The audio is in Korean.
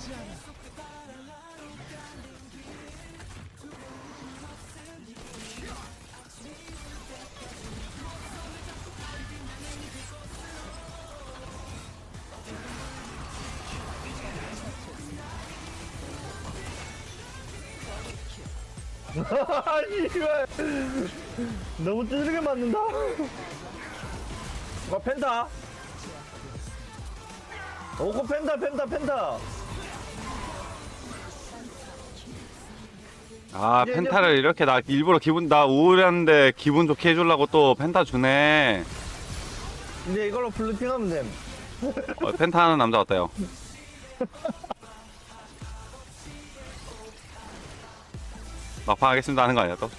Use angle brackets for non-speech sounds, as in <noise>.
하지 않아. 이발 너무 찌르게 맞는다. 어, 와 펜다 오고 펜다 펜다 펜다 아 이제- 펜타를 이렇게 나 일부러 기분 나 우울한데 기분 좋게 해주려고 또 펜타 주네 이제 이걸로 블루핑하면 됨 어, 펜타 하는 남자 어때요? <laughs> 막판 하겠습니다 하는 거 아니야 또?